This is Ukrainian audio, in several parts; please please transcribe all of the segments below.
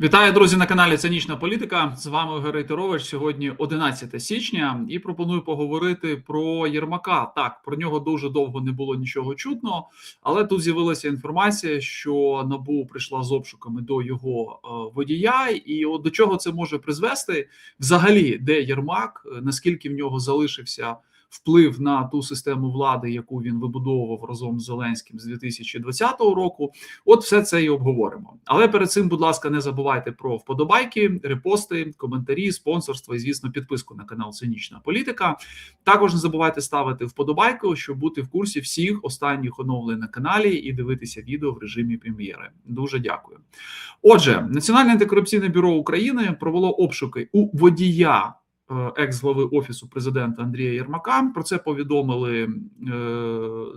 Вітаю, друзі, на каналі Цинічна Політика. З вами Герой Терович. Сьогодні 11 січня, і пропоную поговорити про Єрмака. Так, про нього дуже довго не було нічого чутно, але тут з'явилася інформація, що набу прийшла з обшуками до його е, водія, і от до чого це може призвести взагалі, де Єрмак, наскільки в нього залишився вплив на ту систему влади, яку він вибудовував разом з Зеленським з 2020 року. От все це і обговоримо. Але перед цим, будь ласка, не забувайте про вподобайки, репости, коментарі, спонсорство і, звісно, підписку на канал Цинічна Політика. Також не забувайте ставити вподобайку, щоб бути в курсі всіх останніх оновлень на каналі і дивитися відео в режимі прем'єри. Дуже дякую. Отже, Національне антикорупційне бюро України провело обшуки у водія. Е, Екс-глави офісу президента Андрія Єрмака про це повідомили е,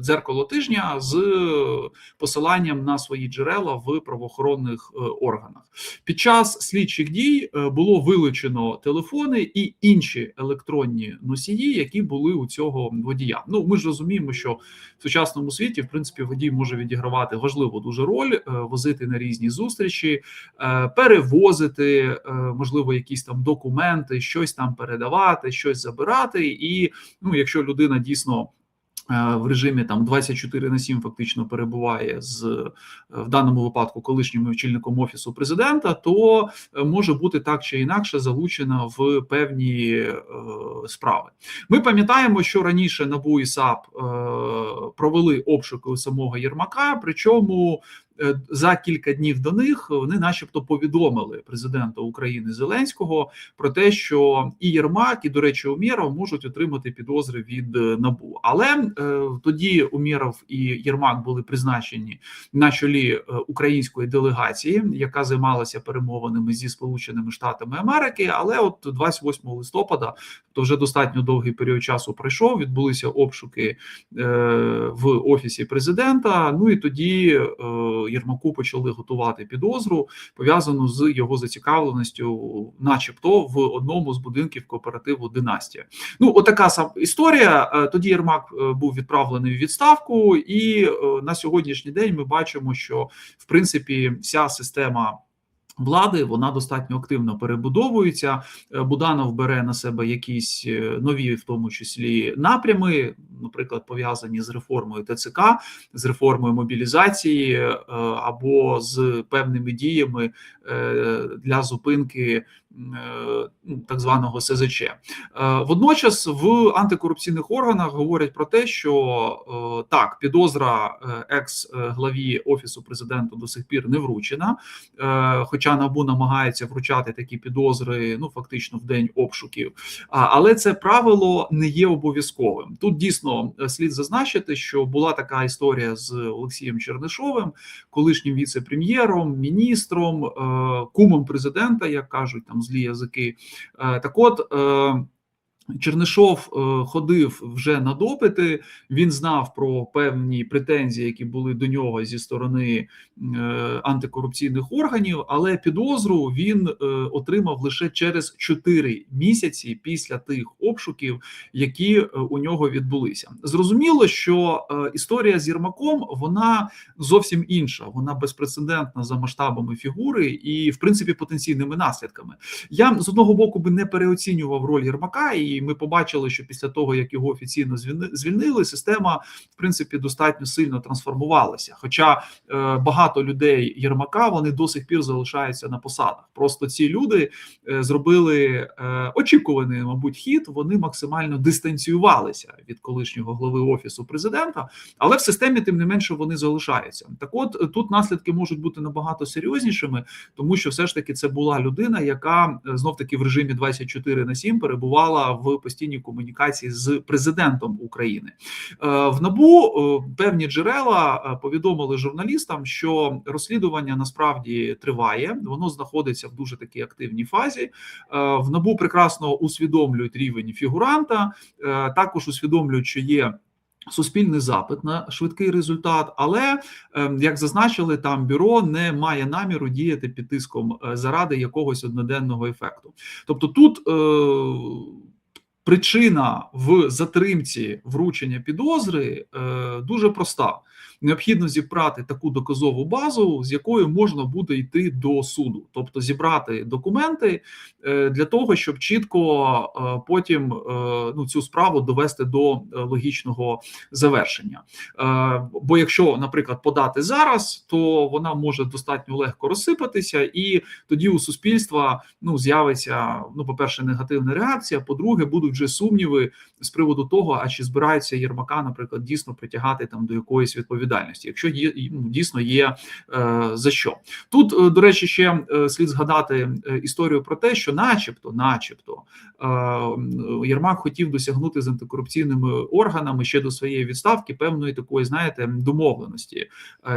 дзеркало тижня з посиланням на свої джерела в правоохоронних е, органах. Під час слідчих дій було вилучено телефони і інші електронні носії, які були у цього водія. Ну ми ж розуміємо, що в сучасному світі, в принципі, водій може відігравати важливу дуже роль, возити на різні зустрічі, перевозити, можливо, якісь там документи, щось там передавати, щось забирати. І ну, якщо людина дійсно е, в режимі там 24 на 7 фактично перебуває з е, в даному випадку колишнім очільником офісу президента, то е, може бути так чи інакше залучена в певні е, справи. Ми пам'ятаємо, що раніше НАБУ і САП е, провели обшуки у самого Єрмака, причому за кілька днів до них вони, начебто, повідомили президента України Зеленського про те, що і Єрмак, і до речі, Умєров можуть отримати підозри від е, набу. Але е, тоді Умєров і Єрмак були призначені на чолі е, української делегації, яка займалася перемовинами зі Сполученими Штатами Америки. Але от 28 листопада, то вже достатньо довгий період часу пройшов. Відбулися обшуки е, в офісі президента. Ну і тоді е, Єрмаку почали готувати підозру пов'язану з його зацікавленістю, начебто, в одному з будинків кооперативу Династія. Ну, отака сам історія. Е, Тоді Єрмак е, був відправлений в відставку, і е, на сьогоднішній день ми бачимо, що в принципі вся система. Влади вона достатньо активно перебудовується. Е, Буданов бере на себе якісь е, нові, в тому числі, напрями, наприклад, пов'язані з реформою ТЦК, з реформою мобілізації е, або з певними діями для зупинки так званого СЗЧ. Е, Водночас в антикорупційних органах говорять про те, що е, так, підозра е, екс-главі офісу президента до сих пір не вручена. Е, Хоча набу намагається вручати такі підозри, ну фактично в день обшуків. Але це правило не є обов'язковим. Тут дійсно е, слід зазначити, що була така історія з Олексієм Чернишовим, колишнім віце-прем'єром, міністром, е, кумом президента, як кажуть там злі язики. Е, Так, от. Чернишов е, ходив вже на допити. Він знав про певні претензії, які були до нього зі сторони е, антикорупційних органів, але підозру він е, отримав лише через 4 місяці після тих обшуків, які у нього відбулися. Зрозуміло, що історія з Єрмаком вона зовсім інша. Вона безпрецедентна за масштабами фігури і, в принципі, потенційними наслідками. Я з одного боку би не переоцінював роль Єрмака, і ми побачили, що після того як його офіційно звільни- звільнили, система в принципі достатньо сильно трансформувалася. Хоча е, багато людей Єрмака вони до сих пір залишаються на посадах. Просто ці люди е, зробили е, очікуваний, мабуть, хід. Вони максимально дистанціювалися від колишнього глави офісу президента, але в системі, тим не менше, вони залишаються. Так, от тут наслідки можуть бути набагато серйознішими, тому що все ж таки це була людина, яка знов таки в режимі 24 на 7 перебувала в постійній комунікації з президентом України. Е, В НАБУ е, певні джерела е, повідомили журналістам, що розслідування насправді триває, воно знаходиться в дуже такій активній фазі. В НАБУ прекрасно усвідомлюють рівень фігуранта, також усвідомлюють, що є. Суспільний запит на швидкий результат, але як зазначили, там бюро не має наміру діяти під тиском заради якогось одноденного ефекту. Тобто, тут причина в затримці вручення підозри е, дуже проста. Необхідно зібрати таку доказову базу, з якою можна буде йти до суду, тобто зібрати документи е, для того, щоб чітко е, потім е, ну цю справу довести до логічного завершення. Бо якщо, наприклад, подати зараз, то вона може достатньо легко розсипатися, і тоді у суспільства ну з'явиться ну, по перше, негативна реакція. По-друге, будуть вже сумніви з приводу того, а чи збираються Єрмака, наприклад, дійсно притягати там до якоїсь відповідальності, якщо є ну, дійсно є е, за що тут. е, До речі, ще е, слід згадати історію про те, що, начебто, начебто, Єрмак хотів досягнути з антикорупційними органами ще до своєї відставки певної такої, знаєте, домовленості.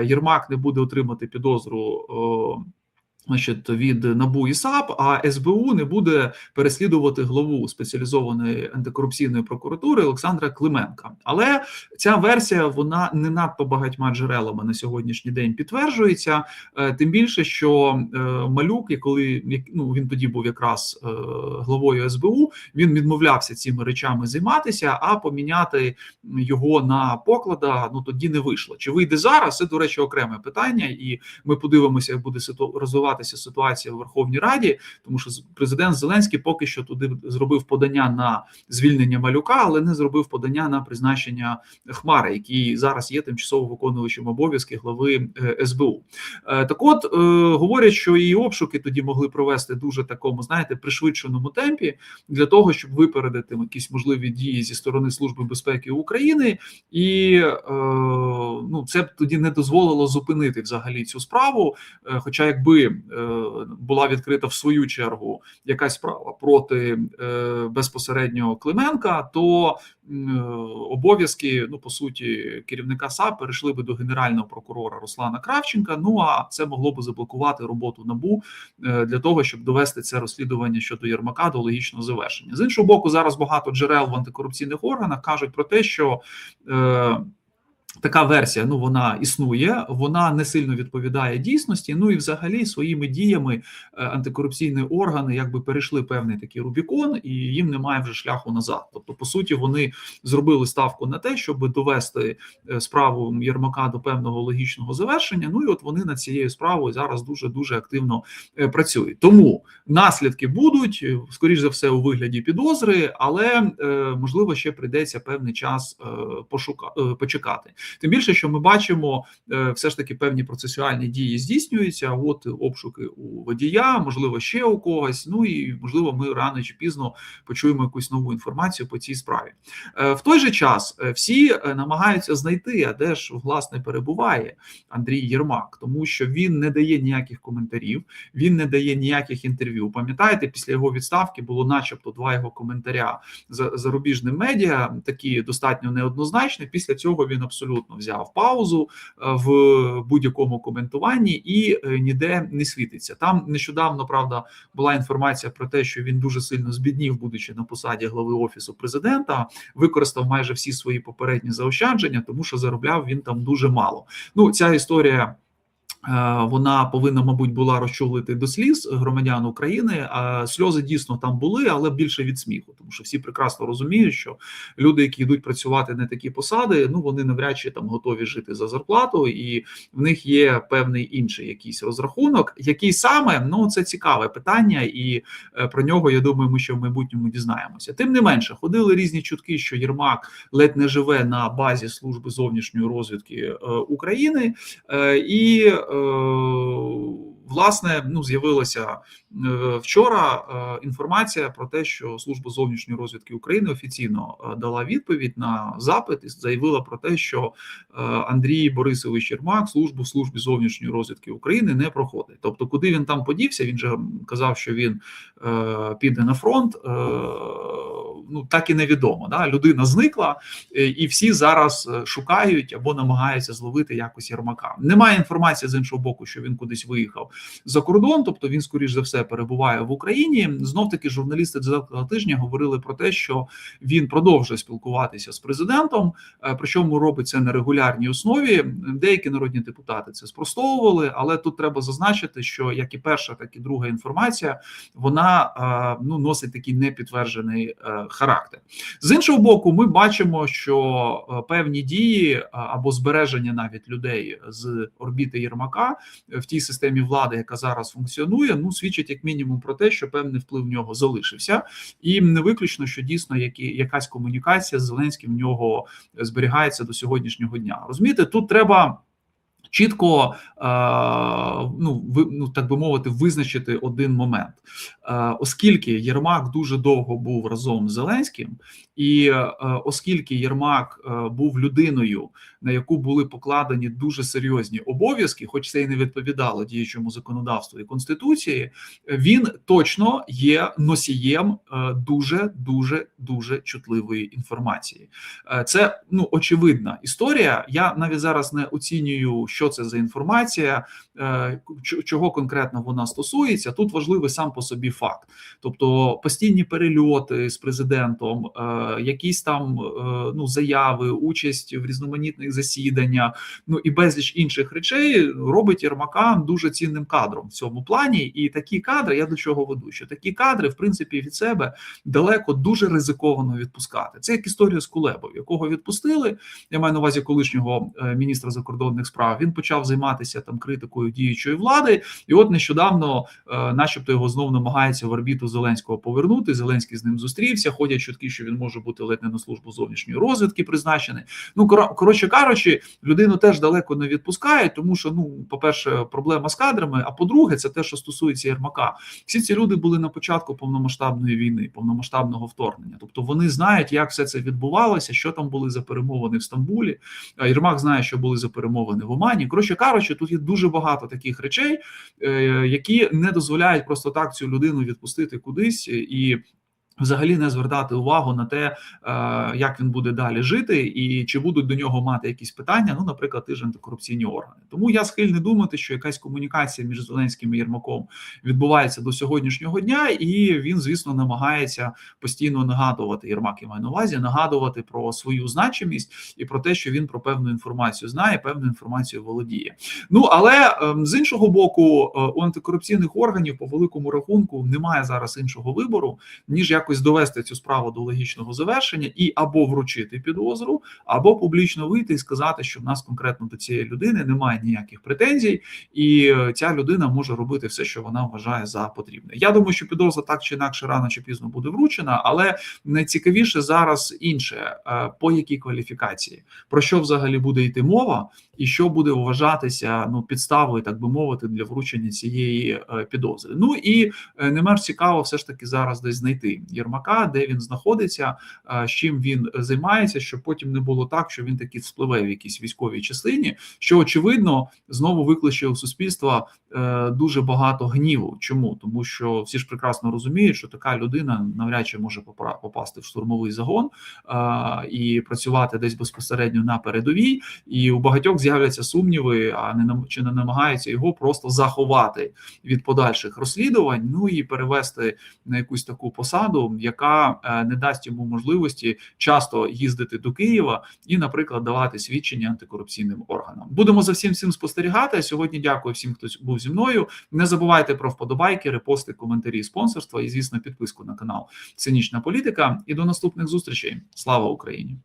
Єрмак не буде отримати підозру. Значить, від НАБУ і САП, а СБУ не буде переслідувати главу спеціалізованої антикорупційної прокуратури Олександра Клименка. Але ця версія вона не надто багатьма джерелами на сьогоднішній день підтверджується. Е, Тим більше, що е, малюк, коли ну, він тоді був якраз е, главою СБУ, він відмовлявся цими речами займатися, а поміняти його на поклада ну тоді не вийшло. Чи вийде зараз? Це до речі, окреме питання, і ми подивимося, як буде ситу- розвиватися ситуація в Верховній Раді, тому що президент Зеленський поки що туди зробив подання на звільнення малюка, але не зробив подання на призначення Хмари, який зараз є тимчасово виконуючим обов'язки глави е, СБУ. Е, Так, от е, говорять, що і обшуки тоді могли провести дуже такому, знаєте, пришвидшеному темпі для того, щоб випередити якісь можливі дії зі сторони Служби безпеки України, і ну це б тоді не дозволило зупинити взагалі цю справу. Хоча, якби була відкрита в свою чергу якась справа проти е, безпосередньо Клименка, то е, обов'язки, ну по суті, керівника САП перейшли би до генерального прокурора Руслана Кравченка. Ну а це могло би заблокувати роботу набу е, для того, щоб довести це розслідування щодо Єрмака до логічного завершення. З іншого боку, зараз багато джерел в антикорупційних органах кажуть про те, що е, Така версія, ну вона існує, вона не сильно відповідає дійсності. Ну і взагалі своїми діями е, антикорупційні органи якби перейшли певний такий Рубікон, і їм немає вже шляху назад. Тобто, по суті, вони зробили ставку на те, щоб довести е, справу Єрмака до певного логічного завершення. Ну і от вони над цією справою зараз дуже дуже активно е, працюють. Тому наслідки будуть скоріш за все у вигляді підозри, але можливо ще прийдеться певний час пошука почекати. Тим більше, що ми бачимо, е, все ж таки певні процесуальні дії здійснюються. От обшуки у водія, можливо, ще у когось. Ну і можливо, ми рано чи пізно почуємо якусь нову інформацію по цій справі. Е, В той же час е, всі намагаються знайти, а де ж власне перебуває Андрій Єрмак, тому що він не дає ніяких коментарів, він не дає ніяких інтерв'ю. Пам'ятаєте, після його відставки було, начебто, два його коментаря за зарубіжним медіа, такі достатньо неоднозначні. Після цього він абсолютно взяв паузу е, в будь-якому коментуванні і е, ніде не світиться. Там нещодавно правда була інформація про те, що він дуже сильно збіднів, будучи на посаді глави офісу президента, використав майже всі свої попередні заощадження, тому що заробляв він там дуже мало. Ну ця історія. Е, Вона повинна, мабуть, була розчулити до сліз громадян України. А сльози дійсно там були, але більше від сміху, тому що всі прекрасно розуміють, що люди, які йдуть працювати на такі посади, ну вони навряд чи там готові жити за зарплату, і в них є певний інший якийсь розрахунок. Який саме ну це цікаве питання, і е, про нього я думаю, ми ще в майбутньому дізнаємося. Тим не менше, ходили різні чутки, що Єрмак ледь не живе на базі служби зовнішньої розвідки е, України, і власне ну з'явилася е, вчора е, інформація про те, що служба зовнішньої розвідки України офіційно е, дала відповідь на запит і заявила про те, що е, Андрій Борисович Єрмак службу службі зовнішньої розвідки України не проходить. Тобто, куди він там подівся, він же казав, що він е, піде на фронт. Ну так і невідомо. Да? Людина зникла, е, і всі зараз е, шукають або намагаються зловити якось Єрмака. Немає інформації з іншого боку, що він кудись виїхав за кордон, тобто він, скоріш за все, перебуває в Україні. Знов таки журналісти дзеркала тижня говорили про те, що він продовжує спілкуватися з президентом, е, причому робить це на регулярній основі. Деякі народні депутати це спростовували, але тут треба зазначити, що як і перша, так і друга інформація, вона ну носить такий непідтверджений характер. З іншого боку, ми бачимо, що певні дії або збереження навіть людей з орбіти Єрмака в тій системі влади, яка зараз функціонує, ну свідчить як мінімум про те, що певний вплив в нього залишився, і не виключно, що дійсно які якась комунікація з Зеленським в нього зберігається до сьогоднішнього дня. Розумієте, тут треба. Чітко ну ну так би мовити, визначити один момент, оскільки Єрмак дуже довго був разом з Зеленським, і оскільки Єрмак був людиною, на яку були покладені дуже серйозні обов'язки, хоч це і не відповідало діючому законодавству і конституції, він точно є носієм дуже дуже дуже чутливої інформації. Це ну очевидна історія. Я навіть зараз не оцінюю, що це за інформація, чого конкретно вона стосується. Тут важливий сам по собі факт, тобто постійні перельоти з президентом, якісь там ну заяви, участь в різноманітних засідання, ну і безліч інших речей робить Єрмака дуже цінним кадром в цьому плані. І такі кадри, я до чого веду, що такі кадри, в принципі, від себе далеко дуже ризиковано відпускати. Це як історія з Кулебою, якого відпустили. Я маю на увазі колишнього е, міністра закордонних справ. Він почав займатися там критикою діючої влади, і от нещодавно, е, начебто, його знову намагається в орбіту Зеленського повернути. Зеленський з ним зустрівся. Ходять чутки, що він може бути ледь не на службу зовнішньої розвідки призначений. Ну коротше кажучи, людину теж далеко не відпускають, тому що ну, по-перше, проблема з кадрами. А по-друге, це те, що стосується Єрмака. Всі ці люди були на початку повномасштабної війни, повномасштабного вторгнення. Тобто вони знають, як все це відбувалося, що там були за перемовини в Стамбулі. Єрмак знає, що були за перемовини в Омані. Коротше кажучи, тут є дуже багато таких речей, е, які не дозволяють просто так цю людину відпустити кудись і. Взагалі не звертати увагу на те, е, як він буде далі жити, і чи будуть до нього мати якісь питання, ну, наприклад, ті ж антикорупційні органи. Тому я схильний думати, що якась комунікація між Зеленським і Єрмаком відбувається до сьогоднішнього дня, і він, звісно, намагається постійно нагадувати Єрмак і маю на увазі, нагадувати про свою значимість і про те, що він про певну інформацію знає, певну інформацію володіє. Ну але ем, з іншого боку, е, у антикорупційних органів по великому рахунку немає зараз іншого вибору, ніж як якось довести цю справу до логічного завершення і або вручити підозру, або публічно вийти і сказати, що в нас конкретно до цієї людини немає ніяких претензій, і е, ця людина може робити все, що вона вважає за потрібне. Я думаю, що підозра так чи інакше рано чи пізно буде вручена, але найцікавіше зараз інше е, по якій кваліфікації про що взагалі буде йти мова, і що буде вважатися ну підставою, так би мовити, для вручення цієї е, підозри. Ну і не менш цікаво, все ж таки зараз десь знайти. Єрмака, де він знаходиться, з чим він займається, щоб потім не було так, що він таки вспливе в якійсь військовій частині, що очевидно знову викличе у суспільства е, дуже багато гніву. Чому тому, що всі ж прекрасно розуміють, що така людина навряд чи може попасти в штурмовий загон і працювати десь безпосередньо на передовій, і у багатьох з'являться сумніви, а не чи не намагаються його просто заховати від подальших розслідувань, ну і перевести на якусь таку посаду яка е, не дасть йому можливості часто їздити до Києва і, наприклад, давати свідчення антикорупційним органам. Будемо за всім цим спостерігати. Сьогодні дякую всім, хто був зі мною. Не забувайте про вподобайки, репости, коментарі, спонсорства і, звісно, підписку на канал Цинічна політика. І до наступних зустрічей. Слава Україні!